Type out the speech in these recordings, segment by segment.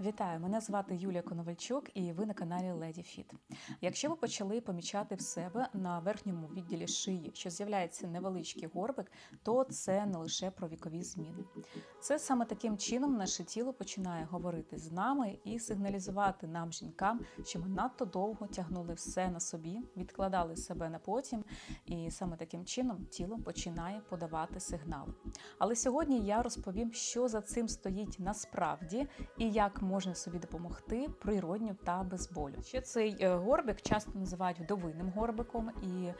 Вітаю, мене звати Юлія Коновальчук, і ви на каналі Lady Fit. Якщо ви почали помічати в себе на верхньому відділі шиї, що з'являється невеличкий горбик, то це не лише про вікові зміни. Це саме таким чином наше тіло починає говорити з нами і сигналізувати нам, жінкам, що ми надто довго тягнули все на собі, відкладали себе на потім, і саме таким чином тіло починає подавати сигнали. Але сьогодні я розповім, що за цим стоїть насправді і як можна собі допомогти природньо та без болю. Ще цей е, горбик часто називають вдовинним горбиком, і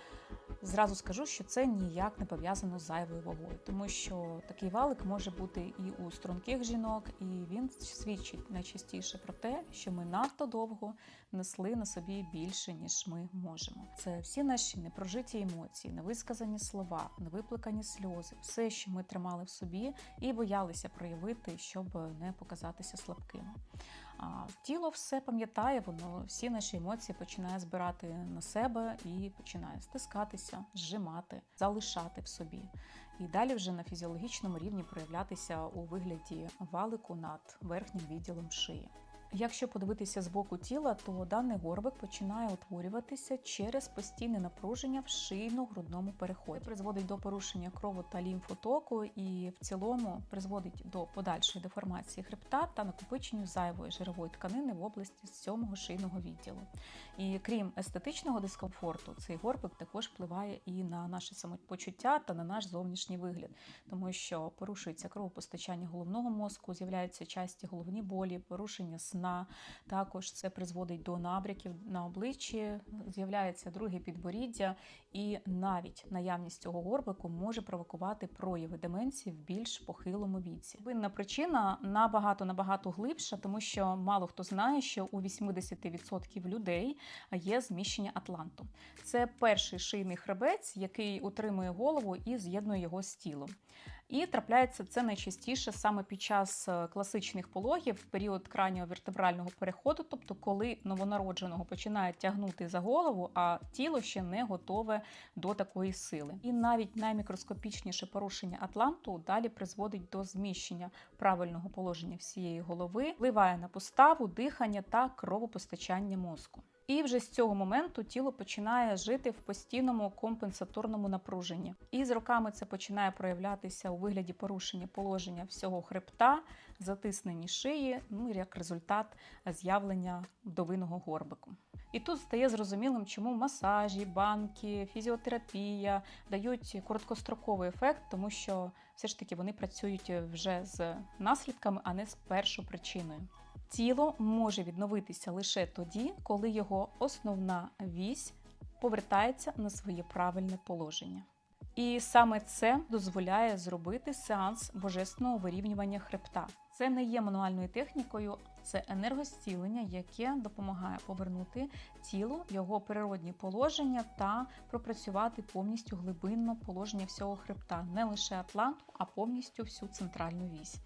зразу скажу, що це ніяк не пов'язано з зайвою вагою, тому що такий валик може бути і у струнких жінок, і він свідчить найчастіше про те, що ми надто довго несли на собі більше, ніж ми можемо. Це всі наші непрожиті емоції, невисказані слова, невиплакані сльози, все, що ми тримали в собі і боялися проявити, щоб не показатися слабкими. А тіло все пам'ятає, воно всі наші емоції починає збирати на себе і починає стискатися, зжимати, залишати в собі. І далі вже на фізіологічному рівні проявлятися у вигляді валику над верхнім відділом шиї. Якщо подивитися з боку тіла, то даний горбик починає утворюватися через постійне напруження в шийно-грудному переході. Це призводить до порушення крову та лімфотоку і в цілому призводить до подальшої деформації хребта та накопиченню зайвої жирової тканини в області сьомого шийного відділу. І крім естетичного дискомфорту, цей горбик також впливає і на наше самопочуття та на наш зовнішній вигляд, тому що порушується кровопостачання головного мозку, з'являються часті головні болі, порушення сна. Також це призводить до набряків на обличчі, з'являється друге підборіддя, і навіть наявність цього горбику може провокувати прояви деменції в більш похилому віці. Винна причина набагато набагато глибша, тому що мало хто знає, що у 80% людей є зміщення атланту. Це перший шийний хребець, який утримує голову і з'єднує його з тілом. І трапляється це найчастіше саме під час е, класичних пологів, в період крайнього вертебрального переходу, тобто коли новонародженого починає тягнути за голову, а тіло ще не готове до такої сили. І навіть наймікроскопічніше порушення атланту далі призводить до зміщення правильного положення всієї голови, впливає на поставу, дихання та кровопостачання мозку. І вже з цього моменту тіло починає жити в постійному компенсаторному напруженні. І з роками це починає проявлятися у вигляді порушення положення всього хребта, затиснені шиї, ну як результат з'явлення вдовиного горбику. І тут стає зрозумілим, чому масажі, банки, фізіотерапія дають короткостроковий ефект, тому що все ж таки вони працюють вже з наслідками, а не з першопричиною. Тіло може відновитися лише тоді, коли його основна вісь повертається на своє правильне положення. І саме це дозволяє зробити сеанс божественного вирівнювання хребта. Це не є мануальною технікою, це енергозцілення, яке допомагає повернути тілу його природні положення та пропрацювати повністю глибинно положення всього хребта, не лише атланту, а повністю всю центральну вісь.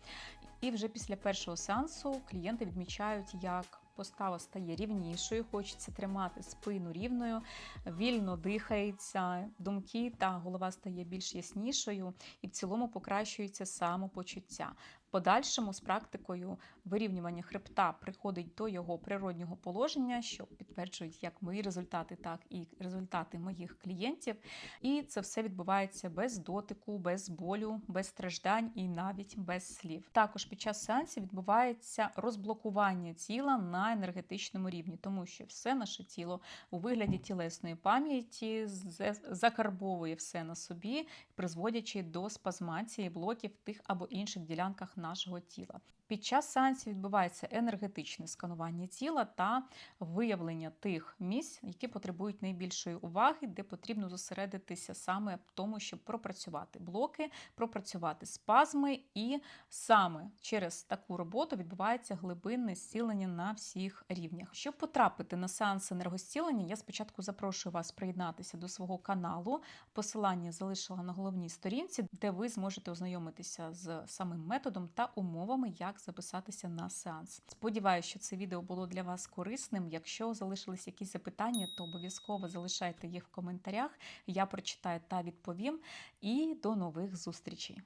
І вже після першого сеансу клієнти відмічають, як постава стає рівнішою, хочеться тримати спину рівною, вільно дихається, думки та голова стає більш яснішою, і в цілому покращується самопочуття. Подальшому з практикою вирівнювання хребта приходить до його природнього положення, що підтверджують як мої результати, так і результати моїх клієнтів. І це все відбувається без дотику, без болю, без страждань і навіть без слів. Також під час сеансів відбувається розблокування тіла на енергетичному рівні, тому що все наше тіло у вигляді тілесної пам'яті закарбовує все на собі, призводячи до спазмації блоків тих або інших ділянках нашого тіла. Під час сеансів відбувається енергетичне сканування тіла та виявлення тих місць, які потребують найбільшої уваги, де потрібно зосередитися саме в тому, щоб пропрацювати блоки, пропрацювати спазми, і саме через таку роботу відбувається глибинне зцілення на всіх рівнях. Щоб потрапити на сеанс енергозцілення, я спочатку запрошую вас приєднатися до свого каналу. Посилання залишила на головній сторінці, де ви зможете ознайомитися з самим методом та умовами, записатися на сеанс. Сподіваюся, що це відео було для вас корисним. Якщо залишились якісь запитання, то обов'язково залишайте їх в коментарях. Я прочитаю та відповім. І до нових зустрічей!